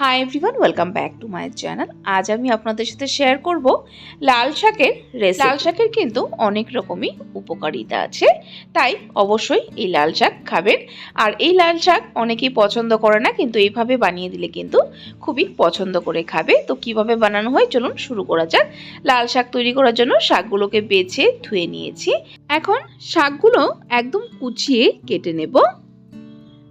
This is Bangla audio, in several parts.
Hi everyone welcome back to my channel আজ আমি আপনাদের সাথে শেয়ার করব লাল শাকের রেসিপি লাল শাকের কিন্তু অনেক রকমই উপকারিতা আছে। তাই অবশ্যই এই লাল শাক খাবেন। আর এই লাল শাক অনেকেই পছন্দ করে না, কিন্তু এইভাবে বানিয়ে দিলে কিন্তু খুবই পছন্দ করে খাবে। তো কীভাবে বানানো হয় চলুন শুরু করা যাক। লাল শাক তৈরি করার জন্য শাকগুলোকে বেছে ধুয়ে নিয়েছি। এখন শাকগুলো একদম কুচিয়ে কেটে নেব।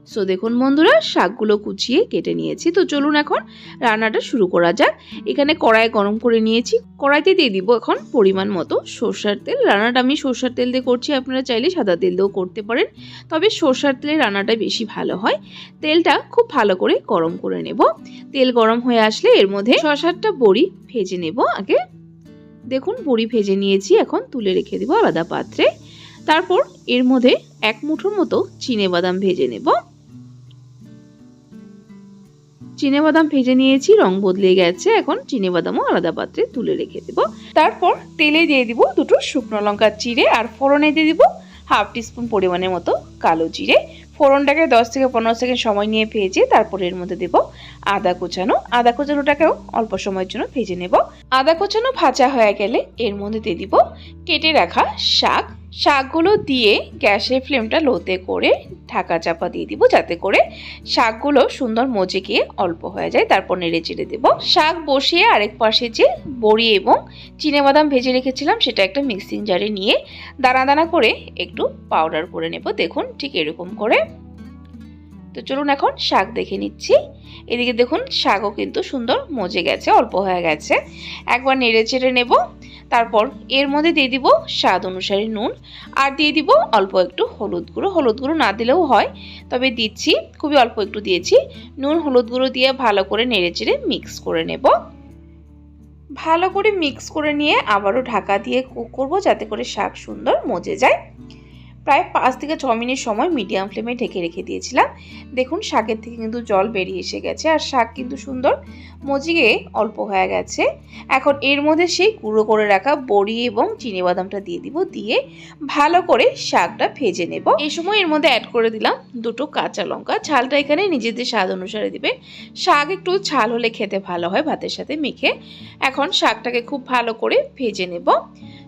সো দেখুন বন্ধুরা, শাকগুলো কুচিয়ে কেটে নিয়েছি। তো চলুন এখন রান্নাটা শুরু করা যাক। এখানে কড়াই গরম করে নিয়েছি। কড়াইতে দিয়ে দিব এখন পরিমাণ মতো সর্ষার তেল। রান্নাটা আমি সর্ষার তেল দিয়ে করছি। আপনারা চাইলে সাদা তেল দিয়েও করতে পারেন। তবে সর্ষার তেলে রান্নাটা বেশি ভালো হয়। তেলটা খুব ভালো করে গরম করে নেব। তেল গরম হয়ে আসলে এর মধ্যে ছ সাতটা বড়ি ভেজে নেব আগে। দেখুন, বড়ি ভেজে নিয়েছি। এখন তুলে রেখে দেবো আলাদা পাত্রে। তারপর এর মধ্যে এক মুঠোর মতো চিনে বাদাম ভেজে নেব। বাদাম ভেজে নিয়েছি, রং বদলে গেছে, এখন বাদামও আলাদা পাত্রে তুলে রেখে দেব। তারপর তেলে দিয়ে দিব দুটো শুকনো লঙ্কা চিড়ে আর ফোড়নে দিয়ে দিব হাফ টিস্পুন পরিমাণের মতো কালো জিরে। ফোড়নটাকে দশ থেকে পনেরো সেকেন্ড সময় নিয়ে ভেজে তারপর এর মধ্যে দেব আদা কোচানো। আদা কোচানোটাকেও অল্প সময়ের জন্য ভেজে নেব। আদা কোচানো ভাজা হয়ে গেলে এর মধ্যে দিয়ে দিব কেটে রাখা শাক। শাকগুলো দিয়ে গ্যাসের ফ্লেমটা লোতে করে ঢাকা চাপা দিয়ে দিব, যাতে করে শাকগুলো সুন্দর মজে গিয়ে অল্প হয়ে যায়। তারপর নেড়ে চেড়ে দেবো। শাক বসিয়ে আরেক পাশে যে বড়ি এবং বাদাম ভেজে রেখেছিলাম, সেটা একটা মিক্সিং জারে নিয়ে দানা দানা করে একটু পাউডার করে নেব। দেখুন ঠিক এরকম করে। তো চলুন এখন শাক দেখে নিচ্ছি। এদিকে দেখুন শাকও কিন্তু সুন্দর মজে গেছে, অল্প হয়ে গেছে। একবার নেড়ে চেড়ে নেব। তারপর এর মধ্যে দিয়ে দিব স্বাদ অনুসারে নুন আর দিয়ে দিব অল্প একটু হলুদ গুঁড়ো। হলুদ গুঁড়ো না দিলেও হয়, তবে দিচ্ছি, খুবই অল্প একটু দিয়েছি। নুন, হলুদ গুঁড়ো দিয়ে ভালো করে নেড়ে চেড়ে মিক্স করে নেব। ভালো করে মিক্স করে নিয়ে আবারও ঢাকা দিয়ে কুক করব, যাতে করে শাক সুন্দর মজে যায়। প্রায় পাঁচ থেকে ছ মিনিট সময় মিডিয়াম ফ্লেমে ঢেকে রেখে দিয়েছিলাম। দেখুন, শাকের থেকে কিন্তু জল বেরিয়ে এসে গেছে আর শাক কিন্তু সুন্দর মজিয়ে অল্প হয়ে গেছে। এখন এর মধ্যে সেই গুঁড়ো করে রাখা বড়ি এবং বাদামটা দিয়ে দিব, দিয়ে ভালো করে শাকটা ভেজে নেব। এই সময় এর মধ্যে অ্যাড করে দিলাম দুটো কাঁচা লঙ্কা। ঝালটা এখানে নিজেদের স্বাদ অনুসারে দিবে। শাক একটু ঝাল হলে খেতে ভালো হয়, ভাতের সাথে মেখে। এখন শাকটাকে খুব ভালো করে ভেজে নেব।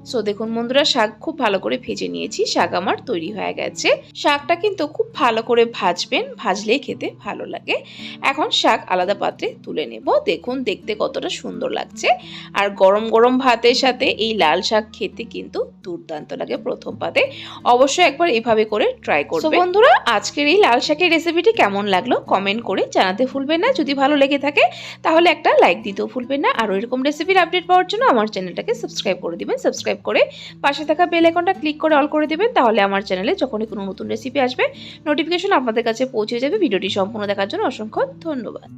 সো দেখুন বন্ধুরা, শাক খুব ভালো করে ভেজে নিয়েছি। শাক আমার তৈরি হয়ে গেছে। শাকটা কিন্তু খুব ভালো করে ভাজবেন, ভাজলেই খেতে ভালো লাগে। এখন শাক আলাদা পাত্রে তুলে নেব। দেখুন, দেখতে কতটা সুন্দর লাগছে। আর গরম গরম ভাতের সাথে এই লাল শাক খেতে কিন্তু দুর্দান্ত লাগে প্রথম পাতে। অবশ্যই একবার এভাবে করে ট্রাই করবেন বন্ধুরা আজকের এই লাল শাকের রেসিপিটি কেমন লাগল কমেন্ট করে জানাতে ভুলবেন না। যদি ভালো লেগে থাকে তাহলে একটা লাইক দিতেও ভুলবেন না। আর এরকম রেসিপির আপডেট পাওয়ার জন্য আমার চ্যানেলটাকে সাবস্ক্রাইব করে দিবেন। সাবস্ক্রাইব করে পাশে থাকা বেল আইকনটা ক্লিক করে অল করে দেবেন। তাহলে আমার চ্যানেলে যখনই কোনো নতুন রেসিপি আসবে নোটিফিকেশন আপনাদের কাছে পৌঁছে যাবে। ভিডিওটি সম্পূর্ণ দেখার জন্য অসংখ্য ধন্যবাদ।